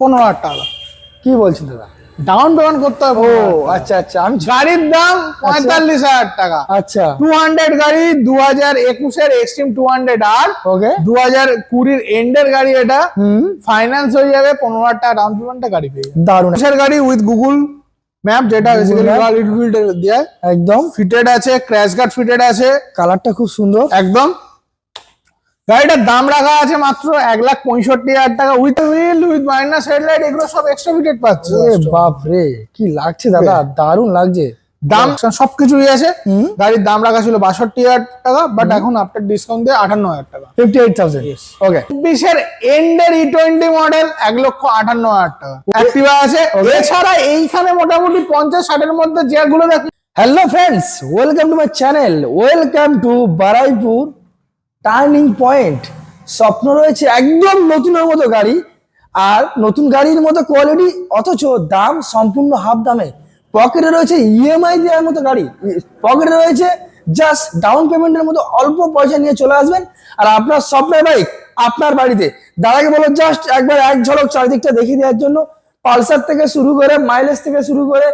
পনেরো হাজার টাকা। কি বলছেন দাদা? ডাউন পেমেন্ট করতে হবে ও আচ্ছা আচ্ছা। আমি গাড়ির দাম পঁয়তাল্লিশ হাজার টাকা। আচ্ছা। টু হান্ড্রেড গাড়ি দু হাজার একুশের এক্সট্রিম টু হান্ড্রেড আর ওকে দু হাজার কুড়ির এন্ডের গাড়ি এটা। ফাইন্যান্স হয়ে যাবে পনেরো হাজার টাকা ডাউন পেমেন্টে গাড়ি পেয়ে দারুণ। গাড়ি উইথ গুগল ম্যাপ যেটা বেসিক্যালি? দেয়। একদম। ফিটেড আছে ক্র্যাশ গার্ড ফিটেড আছে। কালারটা খুব সুন্দর। একদম। গাড়িটার দাম রাখা আছে মাত্র এক লাখ পঁয়ষট্টি হাজার টাকা with wheel with minus headlight এগুলো সব এক্সট্রা ফিটেড পাচ্ছে। এ বাপ রে কি লাগছে দাদা? দারুণ লাগছে। দাম সবকিছুই আছে। গাড়ির দাম রাখা ছিল বাষট্টি হাজার টাকা বাট এখন আফটার ডিসকাউন্ট দিয়ে আটান্ন হাজার টাকা। ফিফটি এইট থাউজেন্ড ওকে চব্বিশের এন্ডের ই টোয়েন্টি মডেল এক লক্ষ আটান্ন হাজার টাকা। অ্যাক্টিভা আছে। এছাড়া এইখানে মোটামুটি পঞ্চাশ ষাটের মধ্যে যেগুলো দেখ hello friends welcome to my channel welcome to Baruipur turning point. স্বপ্ন রয়েছে একদম নতুনের মতো গাড়ি, আর নতুন গাড়ির মতো কোয়ালিটি, অথচ দাম সম্পূর্ণ হাফ দামে। পকেটে রয়েছে ইএমআই দেওয়ার মতো গাড়ি, পকেটে রয়েছে জাস্ট ডাউন পেমেন্টের মতো অল্প পয়সা নিয়ে চলে আসবেন। আর আপনার স্বপ্নের বাইক আপনার বাড়িতে। দাদাকে বলো জাস্ট একবার এক ঝলক চারিদিকটা দেখিয়ে দেওয়ার জন্য। পালসার থেকে শুরু করে মাইলেজ থেকে শুরু করে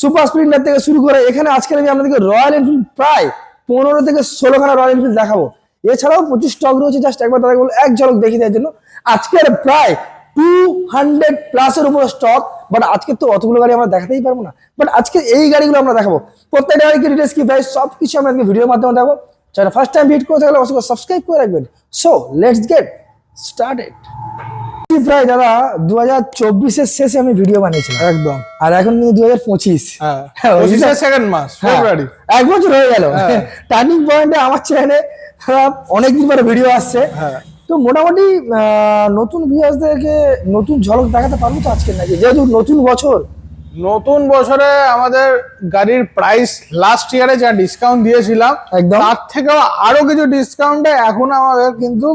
সুপার স্প্লেন্ডার থেকে শুরু করে, এখানে আজকে আমি আপনাদেরকে রয়্যাল এনফিল্ড প্রায় পনেরো থেকে ষোলো খানা রয়্যাল এনফিল্ড দেখাবো। এছাড়াও প্রচুর স্টক রয়েছে জাস্ট একবার তাদেরকে বলো এক ঝলক দেখিয়ে দেওয়ার জন্য। আজকের প্রায় টু হান্ড্রেড প্লাসের উপর স্টক বাট আজকে তো অতগুলো গাড়ি আমরা দেখাতেই পারব না। বাট আজকে এই গাড়িগুলো আমরা দেখাবো। প্রত্যেকটা গাড়ি কি ডিটেলস কি প্রাইস সব কিছু আমরা আজকে ভিডিওর মাধ্যমে দেখাবো। চ্যানেল ফার্স্ট টাইম ভিডিও করে থাকলে অবশ্যই সাবস্ক্রাইব করে রাখবেন। সো লেটস গেট স্টার্টেড প্রায় দাদা দু হাজার চব্বিশের শেষে আমি ভিডিও বানিয়েছিলাম। একদম। আর এখন কিন্তু দু হাজার পঁচিশ। হ্যাঁ। হ্যাঁ, সেকেন্ড মাস হ্যাঁ, ফেব্রুয়ারি এক বছর হয়ে গেল। টার্নিং পয়েন্টে আমার চ্যানেলে অনেকদিন পরে ভিডিও আসছে হ্যাঁ। তো মোটামুটি নতুন ভিউয়ার্সদেরকে নতুন ঝলক দেখাতে পারব তো আজকে নাকি যেহেতু নতুন বছর নতুন বছরে আমাদের গাড়ির প্রাইস লাস্ট ইয়ারে যা ডিসকাউন্ট দিয়েছিলাম একদম। তার থেকে আরও কিছু ডিসকাউন্টে এখন আমাদের কিন্তু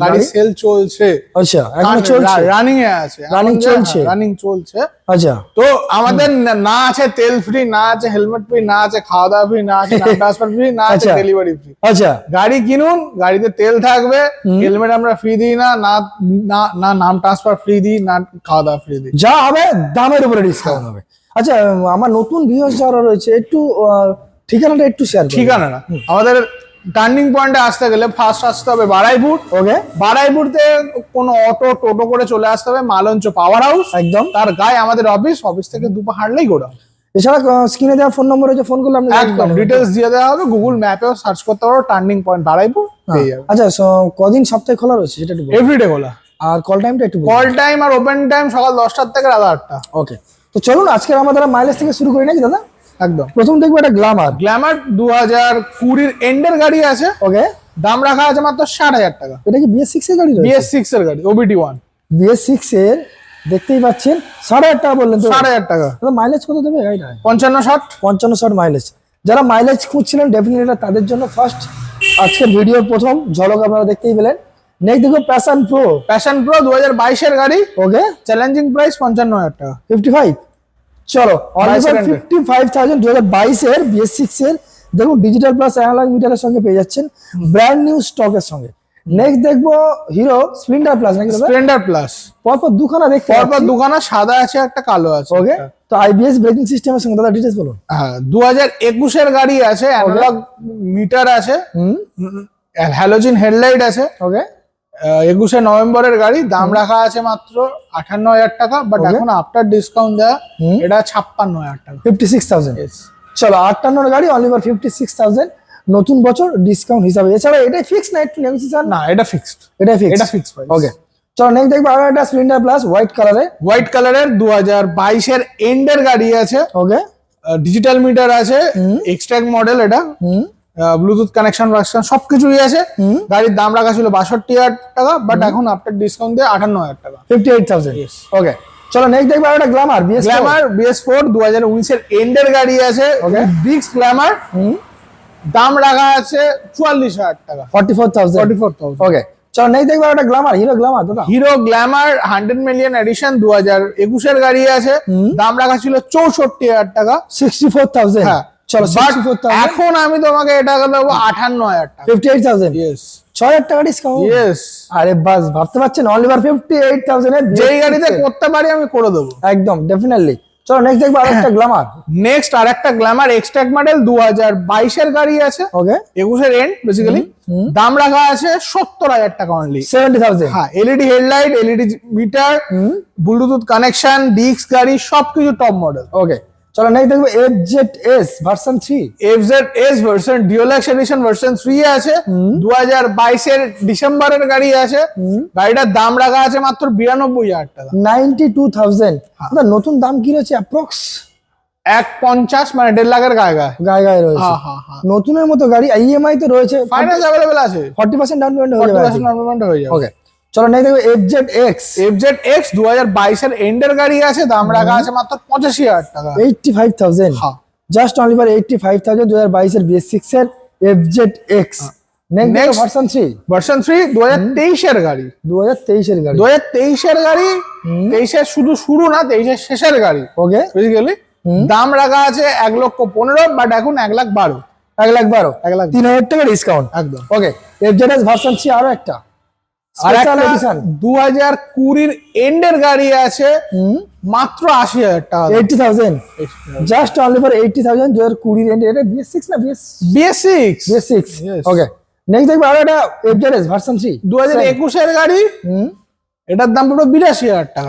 গাড়ি? সেল চলছে। আচ্ছা এখনও চলছে? রানিং এ আছে। Running চলছে? রানিং চলছে। আচ্ছা। তো আমাদের না- আছে তেল ফ্রি না আছে হেলমেট ফ্রি না আছে খাওয়া দাওয়া ফ্রি না আছে ট্রান্সফার ফ্রি না আছে আচ্ছা। ডেলিভারি ফ্রি আচ্ছা। গাড়ি কিনুন গাড়িতে তেল থাকবে হেলমেট আমরা ফ্রি দিই না না না- নাম ট্রান্সফার ফ্রি দিই না খাওয়া দাওয়া ফ্রি দিই। যা হবে দামের উপরে ডিসকাউন্ট হবে। আচ্ছা আমার নতুন ভিউয়ার্স যারা রয়েছে একটু ঠিকানাটা একটু শেয়ার ঠিকানা না আমাদের টার্নিং পয়েন্টে আসতে গেলে ফার্স্ট আসতে হবে বারাইপুর। ওকে বারাইপুরতে কোনো অটো টোটো করে চলে আসতে হবে মালঞ্চ পাওয়ার হাউস একদম। তার গায়ে আমাদের অফিস অফিস থেকে দুপা হাঁটলেই গোডাউন এছাড়া স্ক্রিনে দেওয়া ফোন নম্বর রয়েছে ফোন করলে আপনি একদম ডিটেলস দিয়ে দেওয়া হবে গুগল ম্যাপেও সার্চ করতে পারো টার্নিং পয়েন্ট বারাইপুর যাবে। আচ্ছা কদিন সপ্তাহে খোলা রয়েছে সেটা একটু। এভরিডে খোলা। আর কল টাইমটা একটু কল টাইম আর ওপেন টাইম সকাল দশটার থেকে রাত আটটা। ওকে তো চলুন আজকে আমাদের মাইলেজ থেকে শুরু করি নাকি দাদা? একদম। প্রথম দেখব একটা গ্লামার গ্ল্যামার দু হাজার কুড়ির এন্ডের গাড়ি আছে। ওকে দাম রাখা আছে মাত্র ষাট হাজার টাকা। এটা কি বিএস সিক্স এর গাড়ি বিএস সিক্স এর গাড়ি ওবিটি ওয়ান বিএস সিক্স এর দেখতেই পাচ্ছেন সাড়ে হাজার টাকা বললেন তো। ষাট হাজার টাকা। মাইলেজ কত দেবে গাড়িটা? পঞ্চান্ন ষাট। পঞ্চান্ন ষাট মাইলেজ যারা মাইলেজ খুঁজছিলেন ডেফিনেটলি এটা তাদের জন্য ফার্স্ট আজকের ভিডিওর প্রথম। ঝলক আপনারা দেখতেই পেলেন। নেক্সট দেখো প্যাশন প্রো প্যাশন প্রো দু হাজার বাইশের গাড়ি। ওকে চ্যালেঞ্জিং প্রাইস পঞ্চান্ন হাজার টাকা। ফিফটি ফাইভ চলো। ফিফটি ফাইভ থাউজেন্ড দু হাজার বাইশের বিএস সিক্স এর দেখুন ডিজিটাল প্লাস অ্যানালগ মিটারের সঙ্গে পেয়ে যাচ্ছেন ব্র্যান্ড নিউ স্টকের সঙ্গে। নেক্সট দেখব হিরো স্প্লেন্ডার প্লাস নাকি স্প্লেন্ডার প্লাস পরপর দুখানা দেখতে পরপর দুখানা সাদা আছে একটা কালো আছে। ওকে তো আইবিএস ব্রেকিং সিস্টেমের সঙ্গে দাদা ডিটেলস বলুন। হ্যাঁ দু হাজার একুশের গাড়ি আছে অ্যানালগ মিটার আছে হুম। হ্যালোজিন হেডলাইট আছে ওকে একুশে নভেম্বরের গাড়ি দাম রাখা আছে মাত্র আঠান্ন হাজার টাকা বাট. এখন আফটার ডিসকাউন্ট দেওয়া। এটা ছাপ্পান্ন হাজার টাকা। ফিফটি সিক্স থাউজেন্ড চলো আটান্নর গাড়ি only for fifty six thousand নতুন বছর ডিসকাউন্ট হিসাবে। এছাড়া এটাই ফিক্স না একটু নেগোসিয়েশন না এটা ফিক্সড এটাই ফিক্স এটা price। ওকে চলো নেক্সট দেখব আরও একটা স্প্লেন্ডার প্লাস হোয়াইট কালারে হোয়াইট কালারের দু হাজার বাইশের এন্ডের গাড়ি আছে। ওকে ডিজিটাল মিটার আছে। এক্সট্রাক্ট মডেল এটা। হুম। ব্লুটুথ কানেকশন ভার্সন সবকিছুই আছে। গাড়ির দাম রাখা ছিল বাষট্টি হাজার টাকা বাট এখন আফটার ডিসকাউন্ট দিয়ে আটান্ন হাজার টাকা। Fifty eight thousand. ওকে চলো নেক্সট দেখব একটা Glamour B S Glamour B S four দু হাজার উনিশের এন্ডের গাড়ি আছে। Okay. বিক্স গ্ল্যামার হুম। দাম রাখা আছে চুয়াল্লিশ হাজার টাকা। Forty four thousand forty four thousand okay চলো নেক্সট দেখব একটা গ্লামার হিরো গ্লামার দাদা। Hero Glamour hundred million edition দু হাজার একুশের গাড়ি আছে। দাম রাখা ছিল চৌষট্টি হাজার টাকা। সিক্সটি ফোর থাউজেন্ড হ্যাঁ। এখন আমি তোমাকে এটা দেবো আঠান্ন হাজার টাকা। ফিফটি এইট থাউজেন্ড ইয়েস ছ হাজার টাকা ডিসকাউন্ট ইয়েস আরে বাস ভাবতে পারছেন অনলি বার ফিফটি এইট থাউজেন্ড যেই গাড়িতে করতে পারি আমি করে দেবো। একদম ডেফিনেটলি চলো নেক্সট দেখব আর একটা গ্লামার নেক্সট আর একটা গ্ল্যামার এক্সট্রাক মডেল দু হাজার বাইশের গাড়ি আছে। ওকে একুশের এন্ড বেসিক্যালি দাম রাখা আছে সত্তর হাজার টাকা অনলি সেভেন্টি থাউজেন্ড হ্যাঁ LED headlight LED meter bluetooth connection disc গাড়ি সবকিছু টপ মডেল ওকে চলো নেক্সট দেখব F Z S version three FZ S version deluxe edition version three আছে। দু হাজার বাইশের ডিসেম্বরের গাড়ি আছে। গাড়িটার দাম রাখা আছে মাত্র বিরানব্বই হাজার টাকা। নাইনটি টু থাউজেন্ড নতুন দাম কি রয়েছে অ্যাপ্রক্স এক পঞ্চাশ মানে দেড় লাখের গায়ে গায়ে। গায়ে গায়ে রয়েছে। হ্যাঁ হ্যাঁ হ্যাঁ। নতুনের মতো গাড়ি ইএমআই তো রয়েছে ফাইন্যান্স অ্যাভেলেবেল আছে। ফর্টি পার্সেন্ট ডাউন পেমেন্ট হয়ে হয়ে যাবে। ওকে চলো নেই দেখব F Z X FZ X দু হাজার বাইশের এন্ডের গাড়ি আছে দাম রাখা আছে মাত্র পঁচাশি হাজার টাকা। Eighty five thousand just only for eighty five thousand দু হাজার বাইশের বিএস সিক্স এর F Z X next version three version three দু হাজার তেইশের গাড়ি। দু হাজার তেইশের গাড়ি। দু হাজার তেইশের গাড়ি তেইশের শুধু শুরু না তেইশের শেষের গাড়ি। ওকে বেসিক্যালি দাম রাখা আছে এক লক্ষ পনেরো বাট এখন এক লাখ বারো। এক লাখ বারো। এক লাখ তিন হাজার টাকা ডিসকাউন্ট একদম। ওকে এস ভার্সন থ্রি আরও একটা আর স্পেশাল একটা এডিশন দু হাজার কুড়ির এন্ডের গাড়ি আছে মাত্র আশি হাজার টাকা eighty thousand just only for eighty thousand দু হাজার কুড়ির এন্ড এটা বিএস সিক্স না BS basics BS six okay next দেখব আরও একটা এফ ভার্সন থ্রি দু হাজার একুশের গাড়ি এটার দাম পুরো বিরাশি হাজার টাকা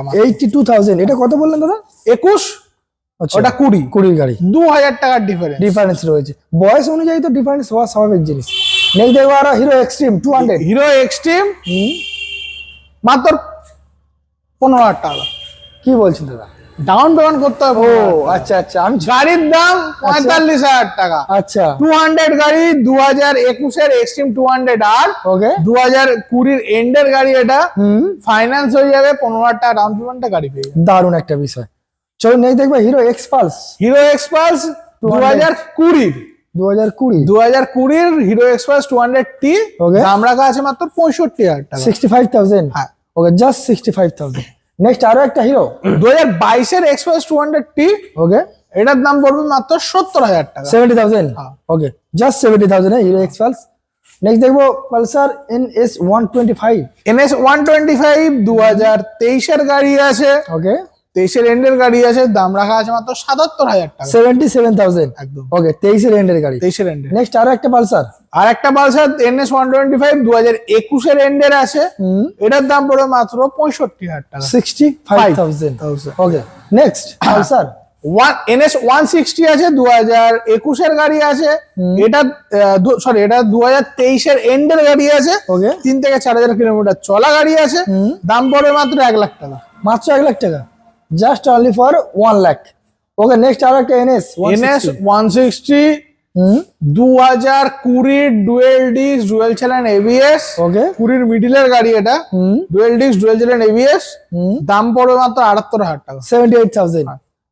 টু থাউজেন্ড এটা কত বললেন দাদা? একুশ? আচ্ছা। ওটা কুড়ি। কুড়ির গাড়ি। দু হাজার টাকার ডিফারেন্স ডিফারেন্স রয়েছে। বয়স অনুযায়ী তো ডিফারেন্স হওয়া স্বাভাবিক জিনিস। নেক্সট দেখব আরও Hero Xtreme two hundred Hero Xtreme মাত্র পনেরো হাজার টাকা। কি বলছেন দাদা? ডাউন পেমেন্ট করতে হবে। ও আচ্ছা আচ্ছা। আমি গাড়ির দাম পঁয়তাল্লিশ হাজার টাকা। আচ্ছা। টু হান্ড্রেড গাড়ি দু হাজার একুশের এক্সট্রিম টু হান্ড্রেড আর ওকে দু হাজার কুড়ির এন্ডের গাড়ি এটা। ফাইন্যান্স হয়ে যাবে পনেরো হাজার টাকা ডাউন পেমেন্টে গাড়ি পেয়ে দারুণ একটা বিষয়। চলো নেক্সট দেখব হিরো এক্সপালস হিরো এক্সপালস দু হাজার কুড়ির। দু হাজার কুড়ির Hero Xpulse two hundred T. দাম রাখা আছে মাত্র পঁয়ষট্টি হাজার টাকা। সিক্সটি ফাইভ থাউজেন্ড হ্যাঁ। Okay just sixty five thousand next আরও একটা হিরো দু হাজার বাইশের express two hundred T okay এটার দাম পড়বে মাত্র সত্তর হাজার টাকা। সেভেন্টি থাউজেন্ড হ্যাঁ। Okay just seventy thousand Hero Xpulse next দেখব Pulsar N S one twenty five NS one twenty five দু হাজার তেইশের গাড়ি আছে। ওকে তেইশের এন্ডের গাড়ি আছে দাম রাখা আছে মাত্র সাতাত্তর হাজার টাকা। সেভেন্টি সেভেন থাউজেন্ড একদম। ওকে তেইশের এন্ডের গাড়ি। তেইশের এন্ডের নেক্সট আরও একটা পালসার। আর একটা Pulsar NS one twenty five দু হাজার একুশের এন্ডের আছে। এটার দাম পড়বে মাত্র পঁয়ষট্টি হাজার টাকা। Sixty five thousand okay next Pulsar. One NS one sixty আছে দু হাজার একুশের গাড়ি আছে। এটা সরি এটা দু হাজার তেইশের এন্ডের গাড়ি আছে। ওকে তিন থেকে চার হাজার কিলোমিটার চলা গাড়ি আছে। দাম পড়বে মাত্র এক লাখ টাকা। মাত্র এক লাখ টাকা। Just only for one lakh okay next আরও একটা এনএস এনএস ওয়ান সিক্সটি দু হাজার কুড়ির dual disc dual channel ABS okay কুড়ির মিডিলের গাড়ি এটা। Dual disc dual channel ABS দাম পড়বে মাত্র আটাত্তর হাজার টাকা। Seventy eight thousand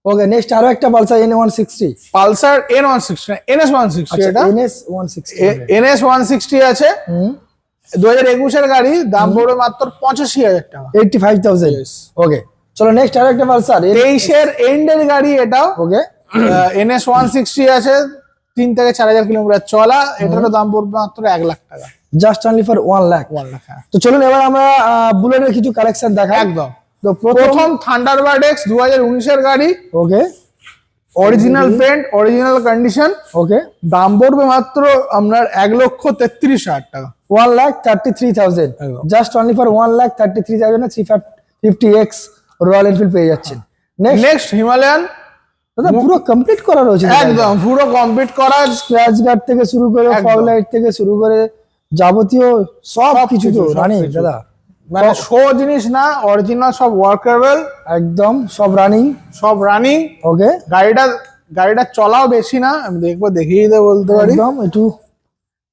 okay next আরও একটা Pulsar N one sixty Pulsar N one sixty NS one sixty এটা? NS one sixty NS one sixty আছে। দু হাজার একুশের গাড়ি দাম পড়বে মাত্র পঁচাশি হাজার টাকা। এইটটি ফাইভ থাউজেন্ড ওকে চলো নেক্সট আরও একটা পালসার তেইশের এন্ডের গাড়ি এটা। ওকে এনএস ওয়ান সিক্সটি আছে তিন থেকে চার হাজার কিলোমিটার চলা। এটারও দাম পড়বে মাত্র এক লাখ টাকা। Just only for one lakh one lakh. তো চলুন এবার আমরা বুলেটের কিছু কালেকশন দেখাই। একদম। তো প্রথম থান্ডারবার্ড এক্স দু হাজার উনিশের গাড়ি। Okay original paint original condition okay দাম পড়বে মাত্র আপনার এক লক্ষ তেত্রিশ হাজার টাকা। One lakh thirty three thousand. Just only for one lakh thirty three thousand three fifty X Royal Enfield পেয়ে যাচ্ছেন। নেক্সট হিমালয়ান দাদা পুরো কমপ্লিট করা রয়েছে একদম পুরো কমপ্লিট করা। স্ক্র্যাচ গার্ড থেকে শুরু করে। ফগ লাইট থেকে শুরু করে যাবতীয় সব কিছু তো রানিং দাদা। মানে শো জিনিস না অরিজিনাল সব ওয়ার্কেবল একদম সব রানিং সব রানিং ওকে গাড়িটা গাড়িটা চলাও বেশি না আমি দেখব দেখিয়ে দিতে বলতে পারি। একদম একটু।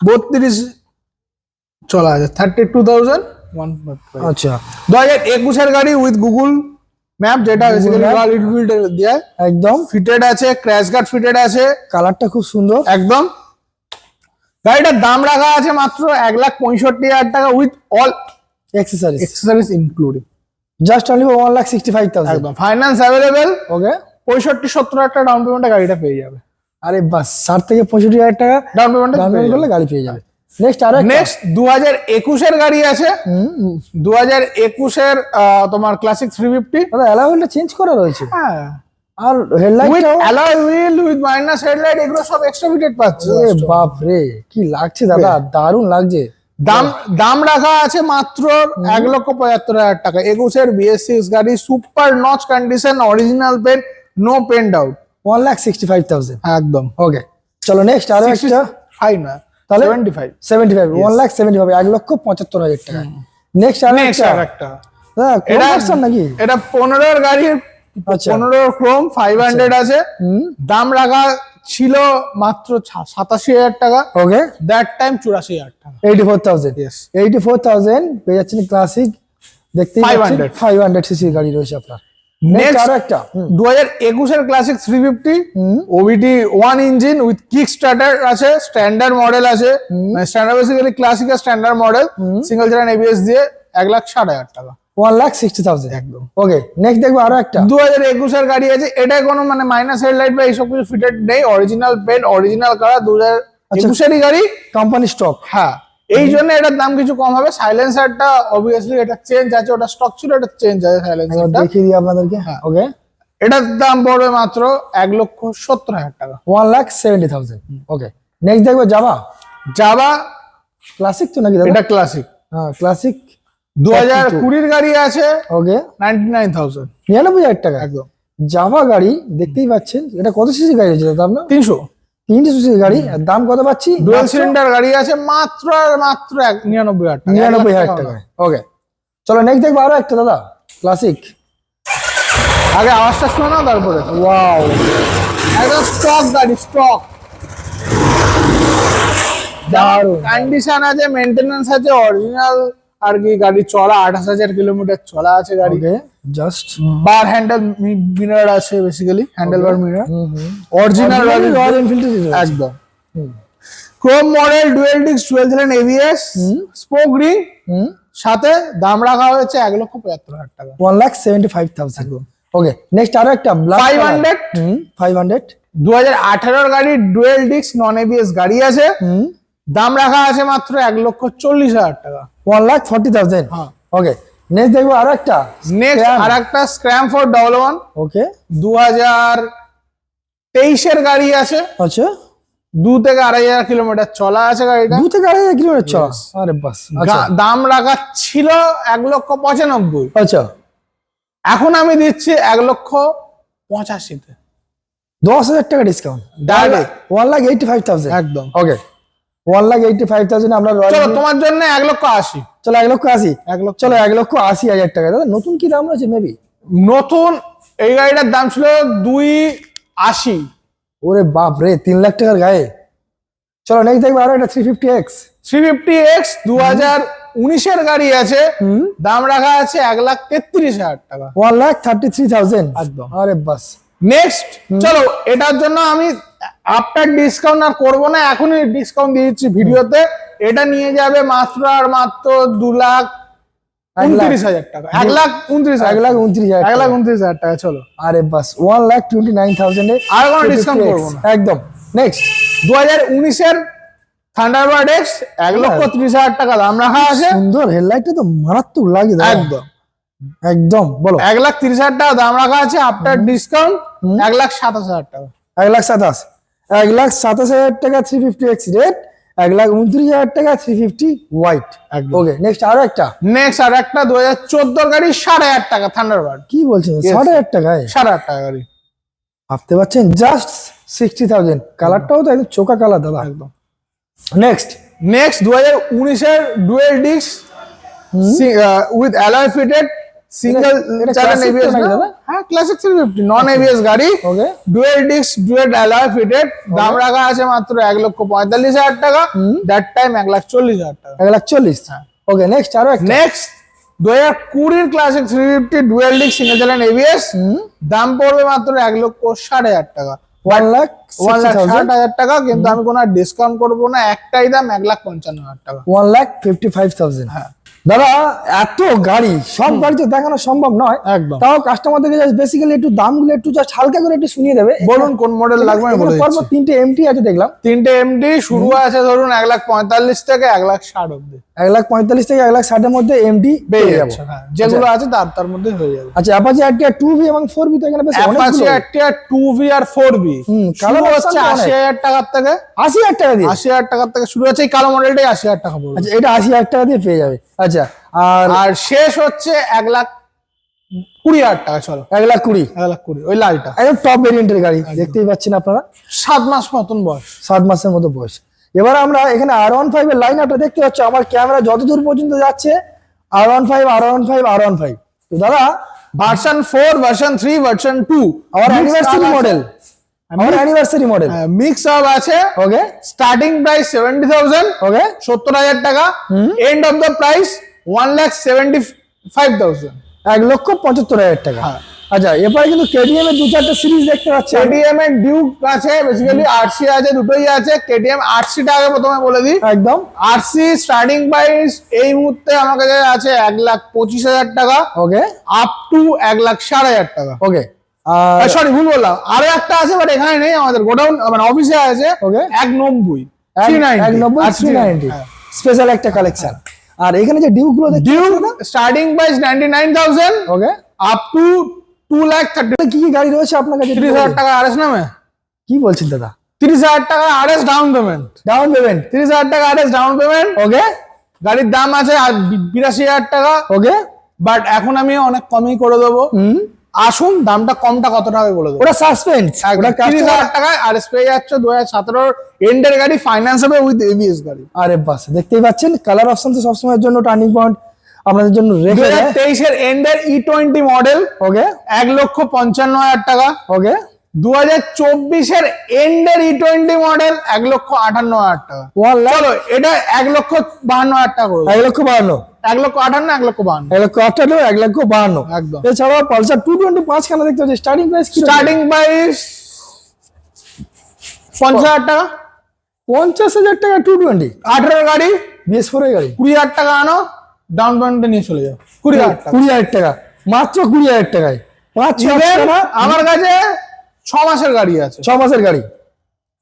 বত্রিশ চলা আছে থার্টি টু থাউজেন্ড ওয়ান আচ্ছা দু হাজার একুশের গাড়ি উইথ গুগল ম্যাপ যেটা বেসিক্যালি। রয়্যাল এনফিল্ড দেয় একদম। ফিটেড আছে ক্র্যাশ গার্ড ফিটেড আছে। কালারটা খুব সুন্দর। একদম। গাড়িটার দাম রাখা আছে মাত্র এক লাখ পঁয়ষট্টি হাজার টাকা with all accessories accessories including just only one lakh sixty five thousand একদম। ফাইন্যান্স অ্যাভেলেবেল ওকে পঁয়ষট্টি সত্তর হাজার টাকা ডাউন পেমেন্টে গাড়িটা পেয়ে যাবে। আরে বাস ষাট থেকে পঁয়ষট্টি হাজার টাকা ডাউন পেমেন্টে ডাউন পেমেন্ট করলে গাড়ি পেয়ে যাবে। নেক্সট আরও নেক্সট গাড়ি আছে। তোমার ক্লাসিক চেঞ্জ করা রয়েছে। হ্যাঁ। আর হেডলাইটটাও alloy wheel with minus headlight এগুলো সব এক্সট্রা ফিটেড পাচ্ছে। ওরে বাপ রে কি লাগছে দাদা? দারুণ লাগছে। দাম দাম রাখা আছে মাত্র এক লক্ষ পঁচাত্তর হাজার টাকা। একুশের বিএস সিক্স গাড়ি super notch condition original pen no paint out one lakh sixty five thousand একদম। ওকে চলো নেক্সট আরও একটা। ফাইভ না। তাহলে? Seventy five seventy five one lakh seventy five এক লক্ষ পঁচাত্তর হাজার টাকা। নেক্সট আরও নেক্সট একটা আর এটা নাকি? এটা পনেরোর গাড়ির আচ্ছা। পনেরো ক্রোম ফাইভ হান্ড্রেড আছে। দাম রাখা ছিল মাত্র সাতাশি হাজার টাকা। ওকে দ্যাট টাইম চুরাশি হাজার টাকা। Eighty four thousand. Eighty four thousand পেয়ে যাচ্ছেন ক্লাসিক দেখতেই 500 ফাইভ হান্ড্রেড সিসির গাড়ি রয়েছে আপনার। Next classic engine with kick starter আছে স্ট্যান্ডার্ড মডেল আছে standard basically standard model single ABS দিয়ে লাখ টাকা। ওয়ান লাখ সিক্সটি থাউজেন্ড একদম। ওকে নেক্সট দেখব আরও একটা। দু হাজার একুশের গাড়ি আছে এটা কোনো মানে মাইনাস হেডলাইট বা এইসব কিছু ফিটেড নেই অরিজিনাল পেন অরিজিনাল কালার দু হাজার। একুশেরই গাড়ি। কোম্পানি স্টক হ্যাঁ। এই জন্য এটার দাম কিছু কম হবে। সাইলেন্সারটা অবভিয়াসলি এটা চেঞ্জ আছে ওটা স্টক ছিল এটা চেঞ্জ আছে সাইলেন্সারটা দেখিয়ে দিই আপনাদেরকে হ্যাঁ। ওকে এটার দাম পড়বে মাত্র এক লক্ষ সত্তর হাজার টাকা। One lakh seventy thousand okay next দেখব যাবা জাবা ক্লাসিক তো নাকি এটা ক্লাসিক হ্যাঁ ক্লাসিক দু হাজার কুড়ির গাড়ি আছে ওকে নাইনটি নাইন থাউজেন্ড নিরানব্বই হাজার টাকা। একদম। জাভা গাড়ি দেখতেই পাচ্ছেন এটা কত সিসি গাড়ি আছে দাদা আপনার? তিনশো। তিনটে সিসি গাড়ি দাম কত পাচ্ছি? ডুয়েল সিলিন্ডার গাড়ি আছে মাত্র মাত্র নিরানব্বই হাজার নিরানব্বই হাজার টাকা ওকে চলো নেক্সট দেখব আরও একটা দাদা। ক্লাসিক আগে আওয়াজটা শোনো না তারপরে। ওয়াও একদম স্টক গাড়ি স্টক দারুণ। কন্ডিশন আছে মেনটেনেন্স আছে অরিজিনাল আর কি গাড়ি চলা আঠাশ হাজার কিলোমিটার চলা আছে গাড়ি। ওকে জাস্ট বার হ্যান্ডেল মিনার আছে বেসিক্যালি হ্যান্ডেল বার মিনার অরিজিনাল রয়্যাল এনফিল্ড একদম. Chrome model dual disc twelve thousand ABS spoke ring সাথে দাম রাখা হয়েছে এক লক্ষ পঁচাত্তর হাজার টাকা। One lakh seventy five thousand okay next আরও একটা 500 হুম ফাইভ হান্ড্রেড দু হাজার আঠারোর গাড়ি ডুয়েল ডিস্ক নন এবিএস গাড়ি আছে। হুম দাম রাখা আছে মাত্র এক লক্ষ চল্লিশ হাজার টাকা। ওয়ান লাখ ফর্টি থাউজেন্ড হ্যাঁ। ওকে নেক্সট দেখব আরও একটা নেক্সট আর একটা Scram four double one okay দু হাজার তেইশের গাড়ি আছে। আচ্ছা। দু থেকে আড়াই হাজার কিলোমিটার চলা আছে গাড়িটা। দু থেকে আড়াই হাজার কিলোমিটার চলা? আরে বাস আচ্ছা। দাম রাখা ছিল এক লক্ষ পঁচানব্বই। আচ্ছা। এখন আমি দিচ্ছি এক লক্ষ পঁচাশিতে। দশ হাজার টাকা discount Direct. One lakh eighty five thousand একদম। Okay one lakh eighty five thousand আমরা চলো তোমার জন্য এক লক্ষ আশি। চলো এক লক্ষ আশি? এক লক্ষ। চলো এক লক্ষ আশি হাজার টাকা। দাদা নতুন কি দাম রয়েছে? মেবি নতুন এই গাড়িটার দাম ছিল দুই আশি। ওরে বাপ রে তিন লাখ টাকার গায়ে। চলো নেক্সট দেখব আরও একটা three fifty X three fifty X দু হাজার উনিশের গাড়ি আছে। দাম রাখা আছে এক লাখ তেত্রিশ হাজার টাকা। One lakh thirty three thousand একদম। আরে বাস। নেক্সট চলো এটার জন্য আমি আফটার ডিসকাউন্ট আর করব না এখনই ডিসকাউন্ট দিয়ে দিচ্ছি ভিডিওতে। এটা নিয়ে যাবে মাত্র আর মাত্র দু লাখ। উনত্রিশ হাজার টাকা। এক লাখ উনত্রিশ এক লাখ উনত্রিশ হাজার এক লাখ উনত্রিশ হাজার টাকা চলো। আরে বাস ওয়ান লাখ টোয়েন্টি নাইন থাউজেন্ডে আর কোনো ডিসকাউন্ট করব না। একদম। নেক্সট দু হাজার উনিশের থান্ডারবার্ড এক্স এক লক্ষ ত্রিশ হাজার টাকা দাম রাখা আছে। সুন্দর হেডলাইটটা তো মারাত্মক লাগে একদম। একদম বলো। এক লাখ তিরিশ হাজার টাকা দাম রাখা আছে আফটার ডিসকাউন্ট এক লাখ সাতাশ হাজার টাকা। এক লাখ সাতাশ। এক লাখ সাতাশ হাজার টাকা থ্রি ফিফটি এক্স রেড এক লাখ উনত্রিশ হাজার টাকা three fifty white. Okay next আরও একটা। নেক্সট আর একটা দু হাজার চোদ্দোর গাড়ি সাড়ে হাজার টাকা থান্ডারবার্ড কি বলছেন সাড়ে হাজার টাকায়? সাড়ে হাজার টাকা গাড়ি। ভাবতে পারছেন? জাস্ট সিক্সটি থাউজেন্ড কালারটাও তো একদম চোকা কালার দাদা। একদম। নেক্সট নেক্সট দু হাজার উনিশের dual disc with alloy fitted single দাদা? হ্যাঁ classic three fifty non ABS গাড়ি okay dual disc dual alloy fitted দাম রাখা আছে মাত্র এক লক্ষ পঁয়তাল্লিশ হাজার টাকা। দ্যাট টাইম এক লাখ চল্লিশ হাজার টাকা। এক লাখ চল্লিশ। হ্যাঁ। ওকে নেক্সট আরও একটা। নেক্সট দু হাজার কুড়ির classic three fifty dual disc single channel ABS দাম পড়বে মাত্র এক লক্ষ ষাট হাজার টাকা। ওয়ান লাখ ওয়ান লাখ ষাট হাজার টাকা কিন্তু আমি কোনো ডিসকাউন্ট করব না একটাই দাম এক লাখ পঞ্চান্ন হাজার টাকা। One lakh fifty five thousand হ্যাঁ। দাদা এত গাড়ি সব গাড়ি তো দেখানো সম্ভব নয়। একদম। তাও কাস্টমারদেরকে জাস্ট বেসিক্যালি একটু দামগুলো একটু জাস্ট হালকা করে একটু শুনিয়ে দেবে। বলুন কোন মডেল লাগবে আমি বলে দিচ্ছি। তিনটে এমটি আছে দেখলাম। তিনটে এমডি শুরু আছে ধরুন এক লাখ পঁয়তাল্লিশ থেকে এক লাখ ষাট অব্দি এক লাখ পঁয়তাল্লিশ থেকে এক লাখ ষাটের মধ্যে এমটি পেয়ে যাব। হ্যাঁ। যেগুলো আছে তার তার মধ্যে হয়ে যাবে। আচ্ছা অ্যাপাচি আরটিআর টু ভি এবং ফোর ভি তো এখানে বেশ অ্যাপাচি অনেকগুলো। আরটিআর টু ভি আর ফোর ভি হুম, শুরু colour হচ্ছে option তো আশি হাজার টাকার থেকে। আশি হাজার টাকা দিয়ে? আশি হাজার টাকার থেকে শুরু হচ্ছে এই কালো মডেলটাই আশি হাজার টাকা পড়বে। আচ্ছা এটা আশি হাজার টাকা দিয়ে পেয়ে যাবে। আচ্ছা আর আর শেষ হচ্ছে এক লাখ কুড়ি হাজার টাকা চলো। এক লাখ কুড়ি? এক লাখ কুড়ি ওই লালটা। একদম টপ ভেরিয়েন্টের গাড়ি দেখতেই পাচ্ছেন আপনারা? সাত মাস মতন বয়স। সাত মাসের মতো বয়স। এবার আমরা এখানে আর ওয়ান ফাইভ এর লাইন আপটা দেখতে পাচ্ছ আমার ক্যামেরা যতদূর পর্যন্ত যাচ্ছে R one five R one five R one five তো দাদা version four version three version two আমার অ্যানিভার্সারি মডেল আমার অ্যানিভার্সারি মডেল মিক্স আপ আছে। Okay starting price seventy thousand okay সত্তর হাজার টাকা। End of the price one lakh seventy five thousand এক লক্ষ পঁচাত্তর হাজার টাকা। হ্যাঁ। আচ্ছা এরপরে কিন্তু কেডিএম এর দু চারটা সিরিজ দেখতে পাচ্ছি। আমি। কেটিএম এর ডিউক আছে বেসিক্যালি আরসি আছে দুটোই আছে। কেটিএম আরসিটা আগে প্রথমে বলে দিই। একদম। আরসি স্টার্টিং প্রাইস এই মুহূর্তে আমার কাছে আছে এক লাখ পঁচিশ হাজার টাকা। ওকে আপ টু এক লাখ ষাট হাজার টাকা। ওকে সরি ভুল বললাম। আরও একটা আছে বাট এখানে নেই আমাদের গোডাউন মানে অফিসে আছে. এক নব্বই এক- নব্বই। স্পেশাল একটা কালেকশন আর এখানে যে ডিউ গুলো due starting price ninety nine thousand okay up to two lakh thirty কি কি গাড়ি রয়েছে আপনার কাছে? তিরিশ হাজার টাকা আরএস নামে। কি বলছেন দাদা? তিরিশ হাজার টাকা R S down payment down payment তিরিশ হাজার টাকা আরএস ডাউন পেমেন্ট ওকে গাড়ির দাম আছে আর বিরাশি হাজার টাকা। ওকে বাট এখন আমি অনেক কমই করে দেবো। হুম। আসুন দামটা কমটা কত টাকা বলে দেবো। ওটা সাসপেন্স ওটা তিরিশ হাজার টাকায় আরএস পেয়ে যাচ্ছ দু হাজার সতেরোর এন্ডের গাড়ি ফাইন্যান্স হবে উইথ এবিএস গাড়ি। আরে বাস দেখতেই পাচ্ছেন কালার অপশন তো সবসময়ের জন্য টার্নিং পয়েন্ট আপনাদের জন্য রেখে তেইশের এন্ডের ই টোয়েন্টি মডেল ওকে এক লক্ষ পঞ্চান্ন হাজার টাকা। ওকে দু হাজার চব্বিশের এন্ডের ই টোয়েন্টি মডেল এক লক্ষ আটান্ন হাজার টাকা। এটা এক লক্ষ বাহান্ন হাজার টাকা এক লক্ষ বাহান্ন। এক লক্ষ আটান্ন এক লক্ষ বাহান্ন। এক লক্ষ আটান্ন এক লক্ষ বাহান্ন। একদম। পালসার টু টোয়েন্টি পাঁচ খানা দেখতে স্টার্টিং প্রাইস স্টার্টিং প্রাইস পঞ্চাশ হাজার টাকা। পঞ্চাশ হাজার টাকা টু টোয়েন্টি আঠেরো গাড়ি। বিএস ফোর গাড়ি। কুড়ি হাজার টাকা আনো ডাউন পেমেন্টে নিয়ে চলে যাও। কুড়ি হাজার কুড়ি হাজার টাকা। মাত্র কুড়ি হাজার টাকায়। পাঁচ আমার কাছে ছ মাসের গাড়ি আছে। ছ মাসের গাড়ি।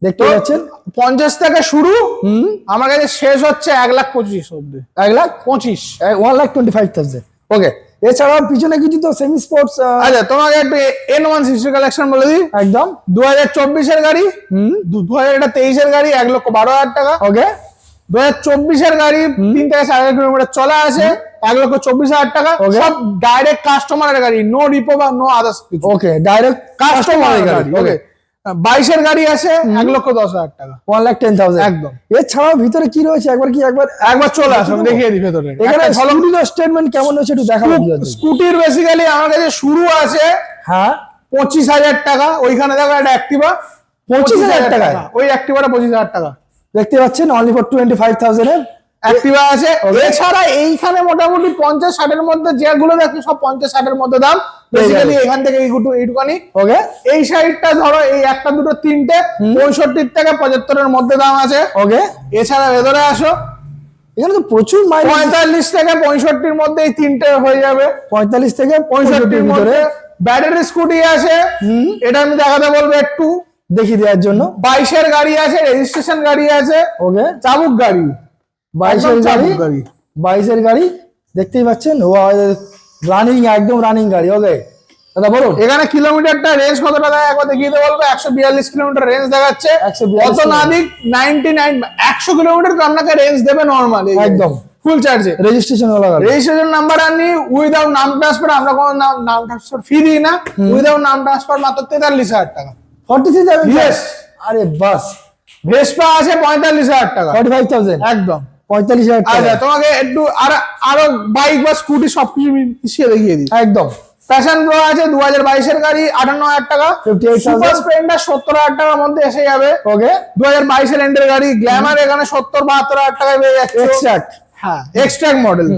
দেখতে পাচ্ছেন? পঞ্চাশ থেকে শুরু হুম। আমার কাছে শেষ হচ্ছে এক লাখ পঁচিশ অব্দি এক লাখ পঁচিশ। One lakh twenty five thousand okay এছাড়াও পিছনে কিছু তো সেমি স্পোর্টস আচ্ছা তোমাকে একটু এন ওয়ান সিক্সটি কালেকশন বলে দিই। একদম। দু হাজার চব্বিশের গাড়ি হুম। দু হাজার এটা তেইশের গাড়ি এক লক্ষ বারো হাজার টাকা। ওকে দু হাজার চব্বিশের গাড়ি তিন থেকে সাড়ে চার কিলোমিটার চলে আসে এক লক্ষ চব্বিশ হাজার টাকা. সব ডাইরেক্ট কাস্টমারের গাড়ি নো রিপো বা নো আদার্স ওকে ডাইরেক্ট কাস্টমারের গাড়ি ওকে বাইশের গাড়ি আছে এক লক্ষ দশ হাজার টাকা। ওয়ান লাখ টেন থাউজেন্ড একদম। এছাড়াও ভিতরে কি রয়েছে? একবার কি একবার একবার চলে আসো দেখিয়ে দিই ভেতরে। এখানে একটা স্টেটমেন্ট কেমন রয়েছে একটু দেখাবো স্কুটির বেসিক্যালি আমার কাছে শুরু আছে হ্যাঁ। পঁচিশ হাজার টাকা। ওইখানে দেখো একটা অ্যাক্টিভা 25,000 টাকায়? ওই অ্যাক্টিভাটা পঁচিশ হাজার টাকা। দেখতে পাচ্ছেন only for twenty five thousand Activa আছে। এছাড়া এইখানে মোটামুটি পঞ্চাশ ষাটের মধ্যে যেগুলো দেখি সব পঞ্চাশ ষাটের মধ্যে দাম। বেসিক্যালি এখান থেকে এইটুকু এইটুকানি ওকে এই সাইডটা ধরো এই একটা দুটো তিনটে পঁয়ষট্টির থেকে পঁচাত্তরের মধ্যে দাম আছে। ওকে এছাড়া ভেতরে আসো। এখানে তো প্রচুর পঁয়তাল্লিশ থেকে পঁয়ষট্টির মধ্যে এই তিনটে হয়ে যাবে। পঁয়তাল্লিশ থেকে পঁয়ষট্টির মধ্যে ব্যাটারি স্কুটি আছে। এটা আমি দেখাতে বলব একটু। দেখিয়ে দেওয়ার জন্য। বাইশের গাড়ি আছে রেজিস্ট্রেশন গাড়ি আছে। ওকে চাবুক গাড়ি। বাইশের গাড়ি বাইশের গাড়ি দেখতেই পাচ্ছেন? রানিং একদম রানিং গাড়ি ওকে দাদা বলুন। এখানে কিলোমিটারটা রেঞ্জ কত টাকা একবার দেখিয়ে দিতে বলব একশো বিয়াল্লিশ কিলোমিটার রেঞ্জ দেখাচ্ছে। 142 অত না দিক নাইনটি নাইন একশো কিলোমিটার তো আপনাকে রেঞ্জ দেবে নর্মাল একদম। ফুল চার্জে রেজিস্ট্রেশন রেজিস্ট্রেশন নাম্বার আনি উইদাউট নাম ট্রান্সফার আমরা কোনো নাম নাম ট্রান্সফার ফি দিই না। উইদাউট নাম ট্রান্সফার মাত্র তেতাল্লিশ হাজার টাকা। Forty three Yes. আরে বাস। ভেসপা আছে পঁয়তাল্লিশ হাজার টাকা। ফর্টি ফাইভ থাউজেন্ড একদম। পঁয়তাল্লিশ হাজার আচ্ছা তোমাকে একটু আর আরও বাইক বা স্কুটি সবকিছু মিশিয়ে দেখিয়ে দিই। একদম। প্যাশন প্রো আছে দু হাজার বাইশের গাড়ি আটান্ন হাজার টাকা। সুপার স্প্লেন্ডার সত্তর হাজার টাকার মধ্যে এসে যাবে। ওকে দু হাজার বাইশের এন্ডের গাড়ি গ্ল্যামার এখানে সত্তর বাহাত্তর হাজার টাকায় পেয়ে যাচ্ছে। এক্সট্রাক্ট হ্যাঁ। এক্সট্রাক্ট মডেল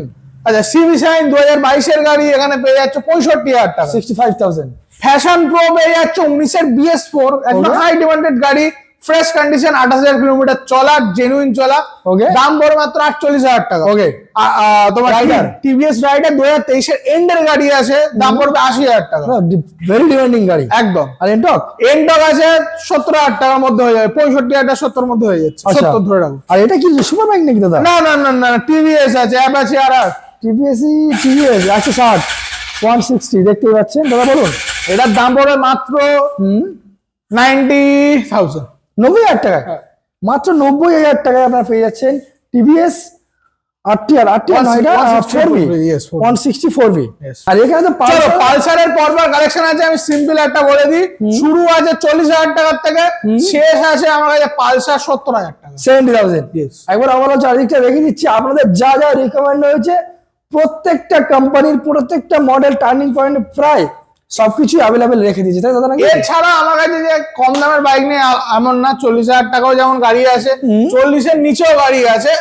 আচ্ছা সিবি সাইন দু হাজার বাইশের গাড়ি এখানে পেয়ে যাচ্ছে পঁয়ষট্টি হাজার টাকা। Sixty five thousand Passion Pro পেয়ে যাচ্ছে উনিশের বিএস ফোর একদম হাই ডিমান্ডেড গাড়ি। ফ্রেশ কন্ডিশন আঠাশ হাজার কিলোমিটার চলা জেনুইন চলা। ওকে দাম পড়ে মাত্র আটচল্লিশ হাজার টাকা। ওকে তোমার Rider. টিভিএস রাইডার দু হাজার তেইশের এন্ডের গাড়ি আছে দাম পড়বে আশি হাজার টাকা। ভেরি ডিমান্ডিং গাড়ি। একদম। আর এন্টক এন্ডক আছে সত্তর হাজার টাকার মধ্যে হয়ে যাবে পঁয়ষট্টি হাজার সত্তর মধ্যে হয়ে যাচ্ছে আচ্ছা। সত্তর ধরে রাখো আর এটা কি সুপার বাইক নাকি দাদা? না না না না টিভিএস আছে অ্যাপাচি আর আর টিভিএসি টিভিএস একশো ষাট ওয়ান সিক্সটি দেখতেই পাচ্ছেন দাদা বলুন। এটার দাম পড়বে মাত্র নাইনটি থাউজেন্ড নব্বই হাজার টাকায় হ্যাঁ। মাত্র নব্বই হাজার টাকায় আপনারা পেয়ে যাচ্ছেন টিভিএস আরটিআর আরটিআর নয় এটা 160 four 4V one sixty four V Yes. আর এখানে তো চলো পালসারের পরপর কালেকশন আছে আমি সিম্পল একটা বলে দিই। শুরু আছে চল্লিশ হাজার টাকার থেকে শেষ আছে আমার কাছে পালসার সত্তর হাজার টাকা। Seventy thousand Yes. একবার আমার চার্জিংটা রেখে দিচ্ছি আপনাদের যা যা রিকমেন্ড হয়েছে প্রত্যেকটা কোম্পানির প্রত্যেকটা মডেল টার্নিং পয়েন্ট প্রায় সবকিছু অ্যাভেলেবেল রেখে দিয়েছে তাই দাদা এছাড়া আমার কাছে যে কম দামের বাইক নেই এমন না চল্লিশ হাজার টাকাও যেমন গাড়ি আছে চল্লিশের নিচেও গাড়ি আছে.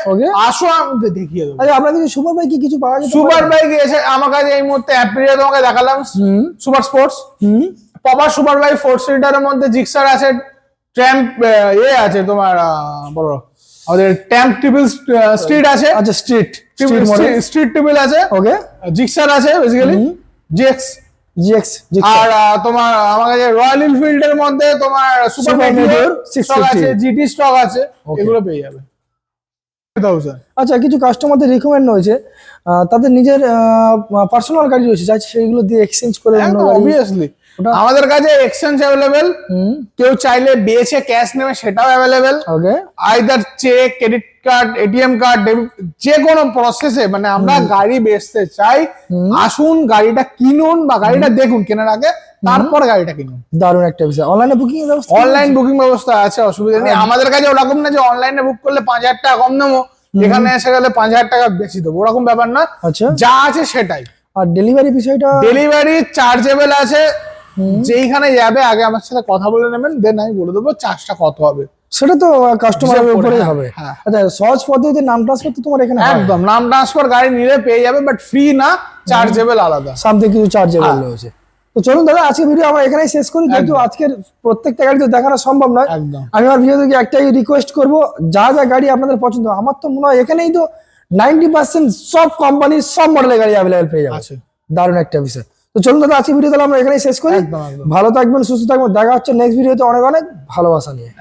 আসো আমি দেখিয়ে দেবো। আচ্ছা আপনাদের সুপার বাইকে কিছু পাওয়া যায়? সুপার বাইক এসে আমার কাছে এই মুহূর্তে অ্যাপ্রিলে তোমাকে দেখালাম। সুপার স্পোর্টস পপার সুপার বাইক ফোর সিটারের মধ্যে জিক্সার আছে ট্র্যাম্প এ আছে তোমার বলো আমাদের ট্যাম্প টিবিল স্ট্রিট আছে। আচ্ছা স্ট্রিট স্ট্রিট টিবিল আছে। ওকে জিক্সার আছে বেসিক্যালি জিএক্স জিএক্স আর তোমার আমার কাছে রয়্যাল এনফিল্ডের মধ্যে তোমার সুপার স্টক আছে জিটি স্টক আছে এগুলো পেয়ে যাবে। আচ্ছা কিছু কাস্টমারদের রিকমেন্ড হয়েছে তাদের নিজের পার্সোনাল গাড়ি রয়েছে চাইছে সেইগুলো দিয়ে এক্সচেঞ্জ করে অন্য গাড়ি অবভিয়াসলি আমাদের কাছে এক্সচেঞ্জ অ্যাভেলেবেল কেউ চাইলে বেচে ক্যাশ নেবে সেটাও available okay either check credit card ATM card যে কোনো প্রসেসে মানে আমরা গাড়ি বেচতে চাই আসুন গাড়িটা কিনুন বা গাড়িটা দেখুন কেনার আগে তারপর গাড়িটা কিনুন। দারুণ একটা বিষয়। অনলাইনে বুকিং ব্যবস্থা অনলাইন বুকিং ব্যবস্থা আছে অসুবিধা নেই। আমাদের কাছে ওরকম না যে অনলাইনে বুক করলে পাঁচ হাজার টাকা কম নেব। এখানে এসে গেলে পাঁচ হাজার টাকা বেশি দেবো। ওরকম ব্যাপার না। আচ্ছা। যা আছে সেটাই। আর ডেলিভারি বিষয়টা? ডেলিভারি চার্জেবল আছে। যেইখানে যাবে আগে আমার সাথে কথা বলে নেবেন দেন আমি বলে দেবো চার্জটা কত হবে। সেটা তো কাস্টমারের উপরেই হ্যাঁ, হবে। হ্যাঁ। আচ্ছা সহজ পদ্ধতিতে নাম ট্রান্সফার তো তোমার এখানে একদম নাম ট্রান্সফার গাড়ি নিলে পেয়ে যাবে বাট ফ্রি না চার্জেবল আলাদা। সামথিং কিছু চার্জেবল হ্যাঁ। রয়েছে। তো চলুন দাদা আজকে ভিডিও আমরা এখানেই শেষ করি যেহেতু আজকের প্রত্যেকটা গাড়ি তো দেখানো সম্ভব নয়। একদম। আমি আমার ভিডিও থেকে একটাই রিকোয়েস্ট করব যা যা গাড়ি আপনাদের পছন্দ আমার তো মনে হয় এখানেই তো নাইনটি পার্সেন্ট সব কোম্পানির সব মডেলের গাড়ি অ্যাভেলেবেল পেয়ে যাবে। দারুণ একটা বিষয়। তো চলুন দাদা আজকে ভিডিও তাহলে আমরা এখানেই শেষ করি। ভালো থাকবেন সুস্থ থাকবেন। দেখা হচ্ছে নেক্সট ভিডিওতে অনেক অনেক ভালোবাসা নিয়ে।